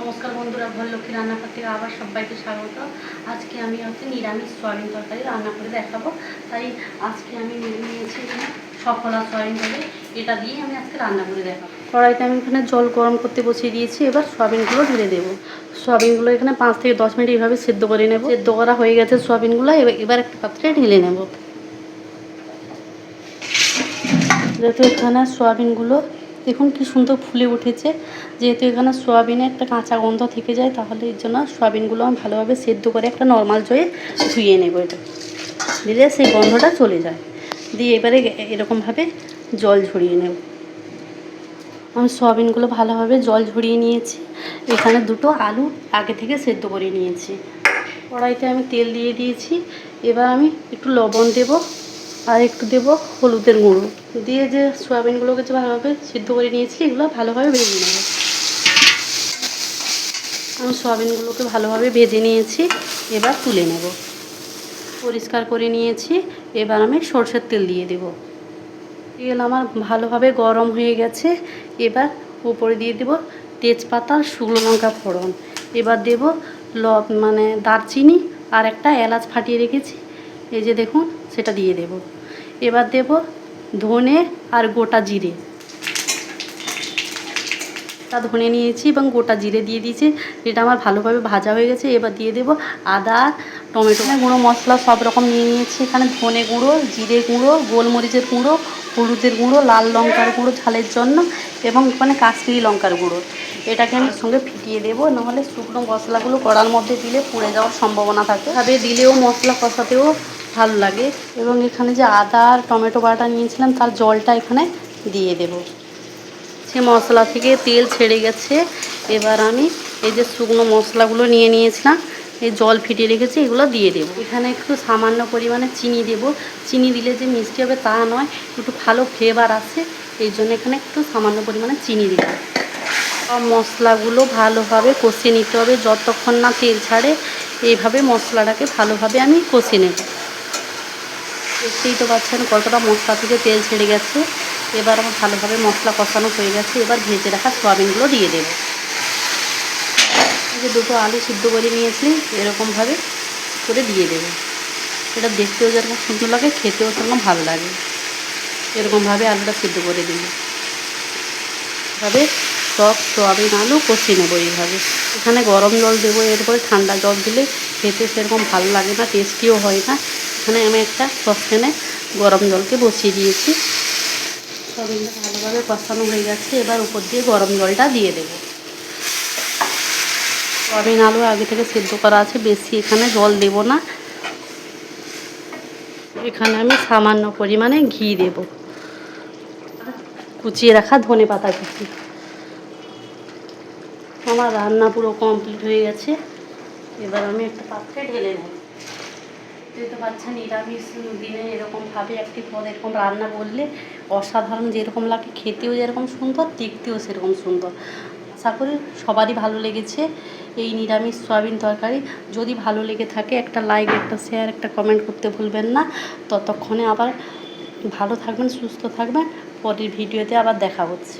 নমস্কার বন্ধুরা ভল্লক্ষী রান্নাঘর থেকে আবার সবাইকে স্বাগত। আজকে আমি হচ্ছে নিরামিষ সয়াবিন তরকারি রান্না করে দেখাবো। তাই আজকে আমি নিয়েছি সফলা সয়াবিন তরকারি। এটা দিয়ে আমি আজকে রান্না করে দেখাবো। কড়াইতে আমি এখানে জল গরম করতে বসিয়ে দিয়েছি, এবার সয়াবিনগুলো ঢেলে দেবো। সয়াবিনগুলো এখানে পাঁচ থেকে দশ মিনিট এইভাবে সেদ্ধ করে নেব। সেদ্ধ করা হয়ে গেছে সয়াবিনগুলো এবার একটা পাত্রে ঢেলে নেব। যেহেতু এখানে সয়াবিনগুলো দেখুন কি সুন্দর ফুলে উঠেছে। যেহেতু এখানে সোয়াবিনে একটা কাঁচা গন্ধ থেকে যায়, তাহলে এর জন্য সোয়াবিনগুলো আমি ভালোভাবে সেদ্ধ করে একটা নর্মাল জয়ে ধুয়ে নেব এটা। দিলে সেই গন্ধটা চলে যায়। দিয়ে এবারে এরকমভাবে জল ঝরিয়ে নেব। আমি সোয়াবিনগুলো ভালোভাবে জল ঝরিয়ে নিয়েছি। এখানে দুটো আলু আগে থেকে সেদ্ধ করে নিয়েছি। কড়াইতে আমি তেল দিয়ে দিয়েছি। এবার আমি একটু লবণ দেবো। আর একটু দেব হলুদের গুঁড়ো। দিয়ে যে সয়াবিনগুলোকে যে ভালোভাবে সিদ্ধ করে নিয়েছি, এগুলো ভালোভাবে ভেজে নেব। আমি সয়াবিনগুলোকে ভালোভাবে ভেজে নিয়েছি, এবার তুলে নেব। পরিষ্কার করে নিয়েছি, এবার আমি সর্ষের তেল দিয়ে দেব। তেল আমার ভালোভাবে গরম হয়ে গেছে, এবার উপরে দিয়ে দেব তেজপাতা, শুকনো লঙ্কা ফোড়ন। এবার দেব ল মানে দারচিনি আর একটা এলাচ ফাটিয়ে রেখেছি। এই যে দেখুন, সেটা দিয়ে দেব। এবার দেব ধনে আর গোটা জিরে। তা ধনে নিয়েছি এবং গোটা জিরে দিয়ে দিয়েছি, যেটা আমার ভালোভাবে ভাজা হয়ে গেছে। এবার দিয়ে দেব আদা, টমেটো। গুঁড়ো, মশলা সব রকম নিয়ে নিয়েছি। এখানে ধনে গুঁড়ো, জিরে গুঁড়ো, গোলমরিচের গুঁড়ো, হলুদের গুঁড়ো, লাল লঙ্কার গুঁড়ো ঝালের জন্য এবং এখানে কাশ্মীরি লঙ্কার গুঁড়ো। এটাকে আমি সঙ্গে ফিটিয়ে দেবো, নাহলে শুকনো মশলাগুলো কড়ার মধ্যে দিলে পুড়ে যাওয়ার সম্ভাবনা থাকে। ভাবে দিলেও মশলা কষাতেও ভালো লাগে। এবং এখানে যে আদা আর টমেটো বাটা নিয়েছিলাম, তার জলটা এখানে দিয়ে দেব। সে মশলা থেকে তেল ছেড়ে গেছে। এবার আমি এই যে শুকনো মশলাগুলো নিয়ে নিয়েছিলাম, এই জল ফিটিয়ে রেখেছি, এগুলো দিয়ে দেব। এখানে একটু সামান্য পরিমাণে চিনি দেব। চিনি দিলে যে মিষ্টি হবে তা নয়, একটু ভালো ফ্লেভার আসে। এই জন্য এখানে একটু সামান্য পরিমাণে চিনি দেব সব মশলাগুলো ভালোভাবে কষিয়ে নিতে হবে। যতক্ষণ না তেল ছাড়ে, এইভাবে মশলাটাকে ভালোভাবে আমি কষিয়ে নেব। দেখতেই তো পাচ্ছেন, কতটা মশলা থেকে তেল ছেড়ে গেছে। এবার আমার ভালোভাবে মশলা কষানো হয়ে গেছে, এবার ভেজে রাখা সোয়াবিনগুলো দিয়ে দেব। যে দুটো আলু সিদ্ধ করে নিয়েছি, এরকমভাবে করে দিয়ে দেবো। এটা দেখতেও যেরকম সুন্দর লাগে, খেতেও সেরকম ভালো লাগে। এরকমভাবে আলুটা সিদ্ধ করে দিই এভাবে সব সোয়াবিন আলু কষিয়ে নেব এইভাবে। এখানে গরম জল দেবো, এরপরে ঠান্ডা জল দিলে খেতে সেরকম ভালো লাগে না, টেস্টিও হয় না। এখানে আমি একটা সসপ্যানে গরম জলকে বসিয়ে দিয়েছি। সয়াবিনটা ভালোভাবে কষানো হয়ে গেছে। এবার উপর দিয়ে গরম জলটা দিয়ে দেবো। সয়াবিন আলু আগে থেকে সেদ্ধ করা আছে, বেশি এখানে জল দেব না। এখানে আমি সামান্য পরিমাণে ঘি দেব। কুচিয়ে রাখা ধনে পাতা কুচি। আমার রান্না পুরো কমপ্লিট হয়ে গেছে। এবার আমি একটা পাত্রে ঢেলে নেব। দেখতে পাচ্ছেন নিরামিষ দিনে এরকমভাবে একটি পদ এরকম রান্না করলে অসাধারণ যেরকম লাগে, খেতেও যেরকম সুন্দর, দেখতেও সেরকম সুন্দর। আশা করি সবারই ভালো লেগেছে এই নিরামিষ সয়াবিন তরকারি। যদি ভালো লেগে থাকে, একটা লাইক, একটা শেয়ার একটা কমেন্ট করতে ভুলবেন না। ততক্ষণে আবার ভালো থাকবেন, সুস্থ থাকবেন। পরের ভিডিওতে আবার দেখা হচ্ছে।